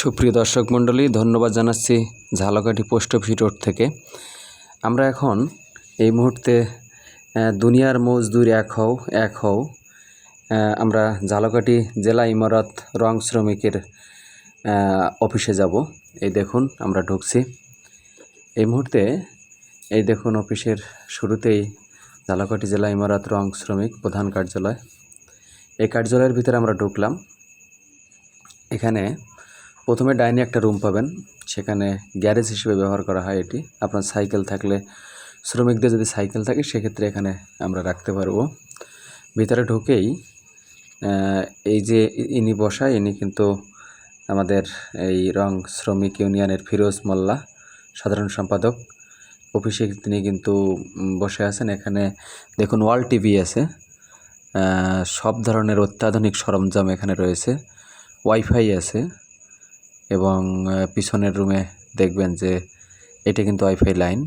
সুপ্রিয় দর্শক মণ্ডলী, ধন্যবাদ জানাচ্ছি ঝালকাঠি পোস্ট অফিস রোড থেকে। আমরা এখন এই মুহূর্তে দুনিয়ার মজদুর এক হও এক হও আমরা ঝালকাঠি জেলা ইমারত রং শ্রমিকের অফিসে যাব। এই দেখুন, আমরা ঢুকছি। এই মুহূর্তে, এই দেখুন অফিসের শুরুতেই ঝালকাঠি জেলা ইমারত রং শ্রমিক প্রধান কার্যালয়। এই কার্যালয়ের ভিতরে আমরা ঢুকলাম। এখানে প্রথমে ডাইনে একটা রুম পাবেন, সেখানে গ্যারেজ হিসেবে ব্যবহার করা হয় এটি। আপনার সাইকেল থাকলে, শ্রমিকদের যদি সাইকেল থাকে, সেক্ষেত্রে এখানে আমরা রাখতে পারব। ভিতরে ঢুকেই এই যে ইনি বসা ইনি কিন্তু আমাদের এই রং শ্রমিক ইউনিয়নের ফিরোজ মোল্লা, সাধারণ সম্পাদক। অফিসে তিনি কিন্তু বসে আছেন। এখানে দেখুন, ওয়াল টিভি আছে। সব ধরনের অত্যাধুনিক সরঞ্জাম এখানে রয়েছে। ওয়াইফাই আছে। এবং পিছনের রুমে দেখবেন যে এটা কিন্তু wifi line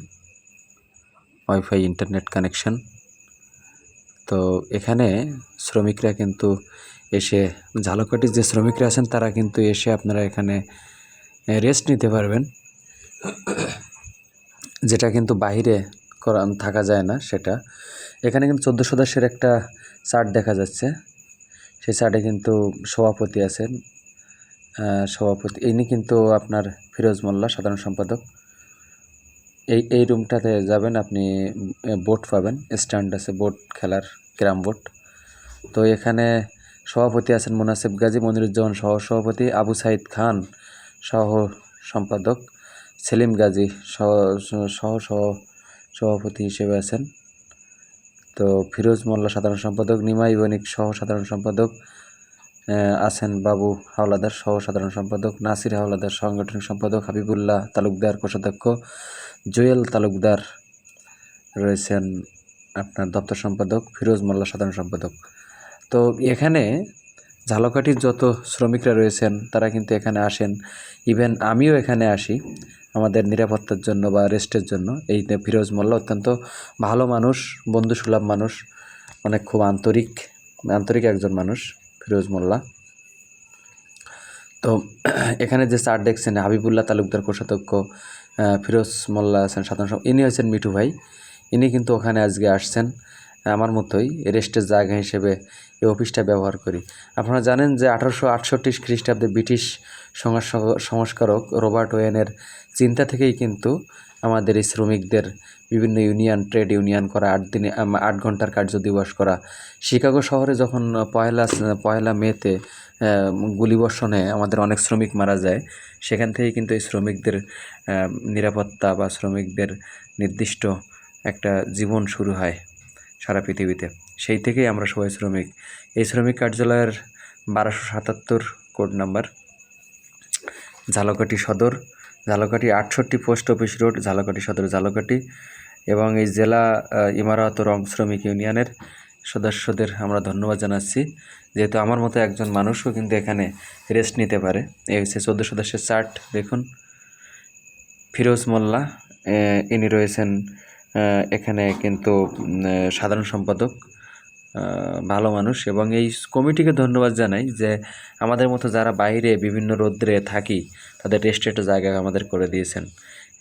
wifi internet connection তো এখানে শ্রমিকরা কিন্তু এসে ঝালকাঠির যে শ্রমিকরা আছেন তারা কিন্তু এসে আপনারা এখানে রেস্ট নিতে পারবেন। যেটা কিন্তু বাইরে করা, থাকা যায় না সেটা। এখানে কিন্তু চোদ্দ সদস্যের একটা চার্ট দেখা যাচ্ছে। সেই চার্টে কিন্তু সভাপতি আছেন। সভাপতি। ইনি কিন্তু আপনার ফিরোজ মোল্লা, সাধারণ সম্পাদক। এই এই রুমটাতে যাবেন, আপনি বোট পাবেন। স্ট্যান্ড আছে, বোট খেলার ক্যারাম বোর্ড তো এখানে সভাপতি আছেন মোনাসেব গাজী, মনিরুজ্জামান সহ সভাপতি, আবু সাইদ খান সহ সম্পাদক, সেলিম গাজী সহ সহ সভাপতি হিসেবে আছেন। তো ফিরোজ মোল্লা, সাধারণ সম্পাদক, নিমাই বণিক সহ সাধারণ সম্পাদক আছেন বাবু হাওলাদার সহ সাধারণ সম্পাদক, নাসির হাওলাদার সাংগঠনিক সম্পাদক, হাবিবুল্লাহ তালুকদার কোষাধ্যক্ষ, জুয়েল তালুকদার রয়েছেন আপনার দপ্তর সম্পাদক, ফিরোজ মোল্লা সাধারণ সম্পাদক। তো এখানে ঝালকাঠির যত শ্রমিকরা রয়েছেন, তারা কিন্তু এখানে আসেন। ইভেন আমিও এখানে আসি আমাদের নিরাপত্তার জন্য বা রেস্টের জন্য। এই ফিরোজ মোল্লা অত্যন্ত ভালো মানুষ, বন্ধুসুলভ মানুষ, অনেক খুব আন্তরিক আন্তরিক একজন মানুষ। ফিরোজ মোল্লা তো এখানে যে স্যার দেখছেন, হাবিবুল্লাহ তালুকদার কোষাধ্যক্ষ ফিরোজ মোল্লা আছেন সাধারণ ইনি হচ্ছেন মিঠু ভাই। ইনি কিন্তু ওখানে আজকে আসছেন আমার মতোই রেস্টের জায়গা হিসেবে এই অফিসটা ব্যবহার করি। আপনারা জানেন যে আঠারোশো আটষট্টি খ্রিস্টাব্দে ব্রিটিশ সংস্ক- সংস্কারক রবার্ট ওয়েনের চিন্তা থেকেই কিন্তু আমাদের এই শ্রমিকদের বিভিন্ন ইউনিয়ন, ট্রেড ইউনিয়ন করা, আট দিনে আট ঘণ্টার কার্য দিবস করা। শিকাগো শহরে যখন পয়লা পয়লা মেতে গুলিবর্ষণে আমাদের অনেক শ্রমিক মারা যায়, সেখান থেকেই কিন্তু এই শ্রমিকদের নিরাপত্তা বা শ্রমিকদের নির্দিষ্ট একটা জীবন শুরু হয় সারা পৃথিবীতে। সেই থেকেই আমরা সবাই শ্রমিক। এই শ্রমিক কার্যালয়ের বারোশো সাতাত্তর কোড নাম্বার, ঝালকাঠি সদর ঝালকাঠি আটষট্টি পোস্ট অফিস রোড, ঝালকাঠি সদর ঝালকাঠি এবং এই জেলা ইমারত ও রং শ্রমিক ইউনিয়নের সদস্যদের আমরা ধন্যবাদ জানাচ্ছি। যেহেতু আমার মতো একজন মানুষও কিন্তু এখানে রেস্ট নিতে পারে। এই হচ্ছে চোদ্দ সদস্যের চার্ট দেখুন। ফিরোজ মোল্লা ইনি রয়েছেন এখানে কিন্তু সাধারণ সম্পাদক। ভালো মানুষ এবং এই কমিটিকে ধন্যবাদ জানাই যে আমাদের মতো যারা বাইরে বিভিন্ন রৌদ্রে থাকি, তাদের রেস্টের জায়গা আমাদের করে দিয়েছেন।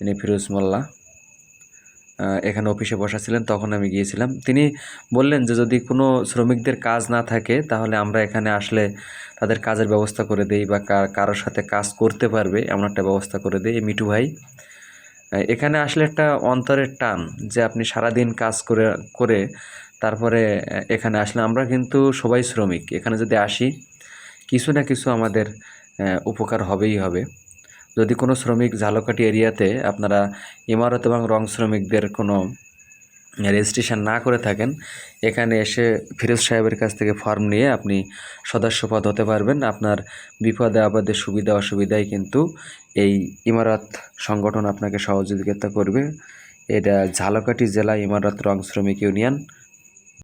ইনি ফিরোজ মোল্লা এখানে অফিসে বসা ছিলেন, তখন আমি গিয়েছিলাম। তিনি বললেন যে যদি কোনো শ্রমিকদের কাজ না থাকে, তাহলে আমরা এখানে আসলে তাদের কাজের ব্যবস্থা করে দেই বা কার- কারোর সাথে কাজ করতে পারবে, এমন একটা ব্যবস্থা করে দেই। মিঠু ভাই এখানে আসলে একটা অন্তরের টান যে আপনি সারাদিন কাজ করে করে তারপরে এখানে আসলে আমরা কিন্তু সবাই শ্রমিক। এখানে যদি আসি, কিছু না কিছু আমাদের উপকার হবেই হবে। যদি কোনো শ্রমিক ঝালকাঠি এরিয়াতে আপনারা ইমারত এবং রং শ্রমিকদের কোনো রেজিস্ট্রেশন না করে থাকেন, এখানে এসে ফিরোজ সাহেবের কাছ থেকে ফর্ম নিয়ে আপনি সদস্যপদ হতে পারবেন। আপনার বিপদে, আপদে, সুবিধা, অসুবিধায় কিন্তু এই ইমারত সংগঠন আপনাকে সহযোগিতা করবে। এটা ঝালকাঠি জেলা ইমারত রং শ্রমিক ইউনিয়ন।